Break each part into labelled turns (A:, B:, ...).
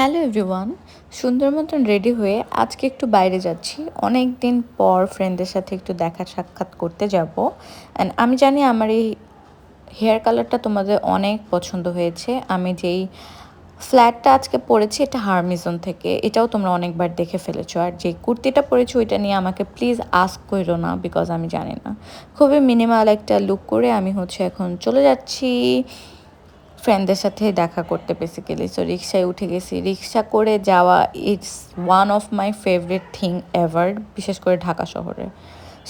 A: Hello everyone, সুন্দর মতন ready হয়ে আজকে একটু বাইরে যাচ্ছি। অনেক দিন পর ফ্রেন্ডদের সাথে একটু দেখা সাক্ষাৎ করতে যাব। অ্যান্ড আমি জানি আমার এই হেয়ার কালারটা তোমাদের অনেক পছন্দ হয়েছে। আমি যেই ফ্ল্যাটটা আজকে পরেছি, এটা হারমিজন থেকে। এটাও তোমরা অনেকবার দেখে ফেলেছো। আর যে কুর্তিটা পরেছো, ওইটা নিয়ে আমাকে প্লিজ আস্ক করো না বিকজ আমি জানি না। খুবই মিনিমাল একটা লুক করে আমি হচ্ছে এখন চলে যাচ্ছি। ফ্রেন্ডদের সাথে দেখা করতে বেসিক্যালি সো রিক্সায় উঠে গেছি। রিক্সা করে যাওয়া it's one of my favourite thing ever বিশেষ করে ঢাকা শহরে।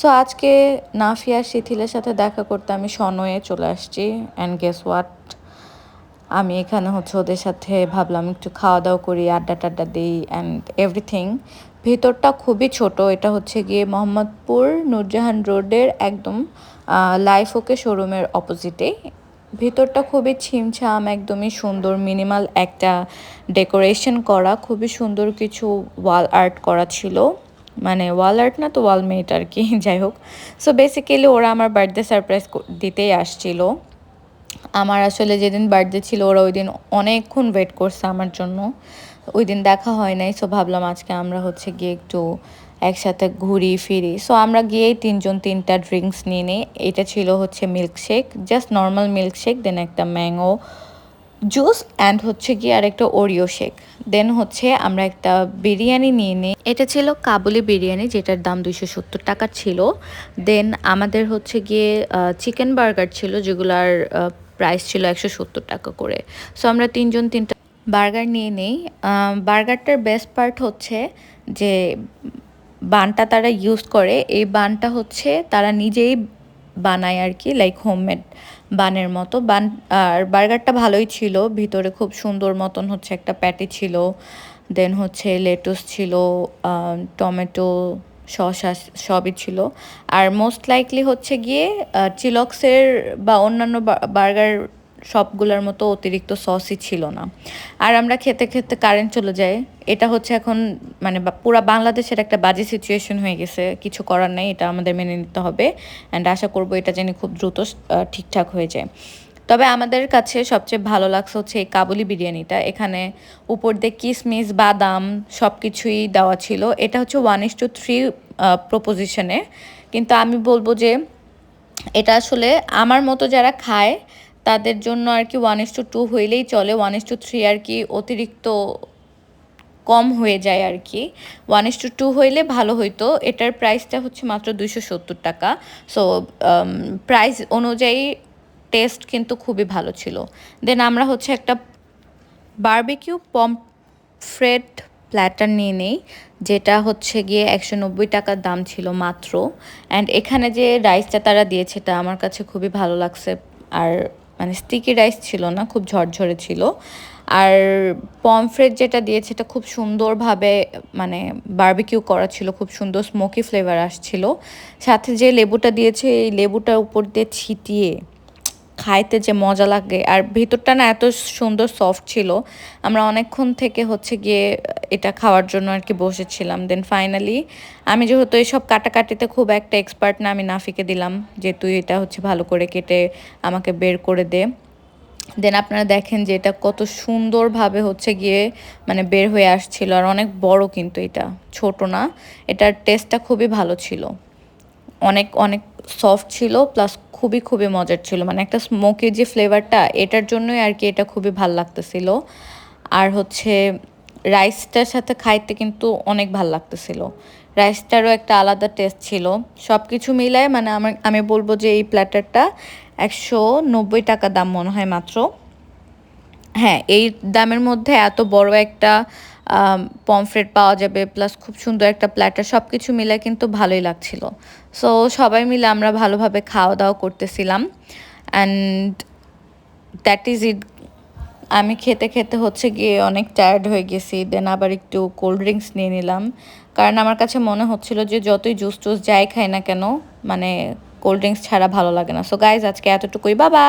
A: সো আজকে নাফিয়া শিথিলের সাথে দেখা করতে আমি সনয়ে চলে আসছি। অ্যান্ড গেস ওয়াট আমি এখানে হচ্ছে ওদের সাথে ভাবলাম একটু খাওয়া দাওয়া করি, আড্ডা টাড্ডা দিই অ্যান্ড এভরিথিং ভিতরটা খুবই ছোট, এটা হচ্ছে গিয়ে মোহাম্মদপুর নূরজাহান রোডের একদম লাইফ ওকে শোরুমের অপোজিটে ভেতরটা খুবই ছিমছাম, একদমই সুন্দর মিনিমাল একটা ডেকোরেশন করা, খুবই সুন্দর কিছু ওয়াল আর্ট করা ছিল। মানে ওয়াল আর্ট না তো ওয়াল মেট আর কি, যাই হোক। সো বেসিক্যালি ওরা আমার বার্থডে সারপ্রাইজ দিতেই আসছিল। আমার আসলে যেদিন বার্থডে ছিল ওরা ওই দিন অনেকক্ষণ ওয়েট করছে আমার জন্য। ওই দিন দেখা হয় নাই সো ভাবলাম আজকে আমরা হচ্ছে গিয়ে একটু একসাথে ঘুরি ফিরি। সো আমরা গিয়েই তিনজন তিনটা ড্রিঙ্কস নিয়ে নিই, এটা ছিল হচ্ছে milkshake just normal milkshake then একটা ম্যাঙ্গো জুস অ্যান্ড হচ্ছে গিয়ে আর একটা ওরিও শেক দেন হচ্ছে আমরা একটা বিরিয়ানি নিয়ে নিই। এটা ছিল কাবুলি বিরিয়ানি, যেটার দাম দুইশো সত্তর টাকা ছিল। দেন আমাদের হচ্ছে গিয়ে চিকেন বার্গার ছিল, যেগুলার প্রাইস ছিল একশো সত্তর টাকা করে। সো আমরা তিনজন তিনটা বার্গার নিয়ে নেই। বার্গারটার বেস্ট পার্ট হচ্ছে যে বানটা তারা ইউজ করে। এই বানটা হচ্ছে তারা নিজেই বানায় আর কি লাইক হোমমেড বানের মতো। বান, আর বার্গারটা ভালোই ছিল, ভিতরে খুব সুন্দর মতন হচ্ছে একটা প্যাটি ছিল দেন হচ্ছে লেটুস ছিল টমেটো, শসা সবই ছিল। আর মোস্ট লাইকলি হচ্ছে গিয়ে চিলক্সের বা অন্যান্য বার্গার সবগুলোর মতো অতিরিক্ত সসই ছিল না। আর আমরা খেতে খেতে কারেন্ট চলে যায়। এটা হচ্ছে এখন মানে পুরা বাংলাদেশের একটা বাজে সিচুয়েশন হয়ে গেছে। কিছু করার নেই, এটা আমাদের মেনে নিতে হবে। অ্যান্ড আশা করব এটা যেন খুব দ্রুত ঠিকঠাক হয়ে যায়। তবে আমাদের কাছে সবচেয়ে ভালো লাগছে হচ্ছে এই কাবুলি বিরিয়ানিটা। এখানে উপর দিয়ে কিসমিস, বাদাম সব কিছুই দেওয়া ছিল। এটা হচ্ছে ওয়ান ইস টু থ্রি প্রপোজিশনে কিন্তু আমি বলব যে, এটা আসলে আমার মতো যারা খায় তাদের জন্য আর কি ওয়ান ইস টু টু হইলেই চলে ওয়ান ইস টু থ্রি আর কি অতিরিক্ত কম হয়ে যায় আর কি। ওয়ান ইস টু টু হইলে ভালো হইতো, এটার প্রাইসটা হচ্ছে মাত্র দুইশো সত্তর টাকা। সো প্রাইস অনুযায়ী টেস্ট কিন্তু খুবই ভালো ছিল। দেন আমরা হচ্ছে একটা বার্বিকিউ ফ্রেড প্ল্যাটার নিয়ে নেই, যেটা হচ্ছে গিয়ে একশো নব্বই টাকার দাম ছিল মাত্র। অ্যান্ড এখানে যে রাইসটা তারা দিয়েছে, এটা আমার কাছে খুবই ভালো লাগছে। আর মানে স্টিকি রাইস ছিল না, খুব ঝরঝরে ছিল। আর পমফ্রেট যেটা দিয়েছে, এটা খুব সুন্দরভাবে মানে বার্বিকিউ করা ছিল, খুব সুন্দর স্মোকি ফ্লেভার আসছিল। সাথে যে লেবুটা দিয়েছে, এই লেবুটার উপর দিয়ে ছিটিয়ে খাইতে যে মজা লাগে, আর ভিতরটা না এত সুন্দর সফট ছিল। আমরা অনেকক্ষণ থেকে হচ্ছে গিয়ে এটা খাওয়ার জন্য আর কি বসেছিলাম। দেন ফাইনালি আমি যেহেতু এইসব কাটাকাটিতে খুব একটা এক্সপার্ট না, আমি নাফিকে দিলাম যে, তুই এটা হচ্ছে ভালো করে কেটে আমাকে বের করে দে। দেন আপনারা দেখেন যে, এটা কত সুন্দরভাবে হচ্ছে গিয়ে মানে বের হয়ে আসছিল, আর অনেক বড় কিন্তু এটা, ছোট না। এটার টেস্টটা খুবই ভালো ছিল। অনেক অনেক সফট ছিল প্লাস খুবই খুবই মজার ছিল। মানে একটা স্মোকি যে ফ্লেভারটা এটার জন্যই আর কি এটা খুবই ভালো লাগতেছিল। আর হচ্ছে রাইসটার সাথে খাইতে কিন্তু অনেক ভালো লাগতেছিল। রাইসটারও একটা আলাদা টেস্ট ছিল। সব কিছু মিলায় মানে আমার, আমি বলব যে এই প্ল্যাটারটা একশো নব্বই টাকা দাম মনে হয় মাত্র। হ্যাঁ এই দামের মধ্যে এত বড় একটা পমফ্রেট পাওয়া যাবে প্লাস খুব সুন্দর একটা প্ল্যাটার সব কিছু মিলে কিন্তু ভালোই লাগছিল। সো সবাই মিলে আমরা ভালোভাবে খাওয়া দাওয়া করতেছিলাম। অ্যান্ড দ্যাট ইজ ইট আমি খেতে খেতে হচ্ছে গিয়ে অনেক টায়ার্ড হয়ে গেছি দেন আবার একটু কোল্ড ড্রিঙ্কস নিয়ে নিলাম। কারণ আমার কাছে মনে হচ্ছিল যে যতই জুস টুস যাই খাই না কেন মানে কোল্ড ড্রিঙ্কস ছাড়া ভালো লাগে না। সো গাইজ আজকে এতটুকুই বাবা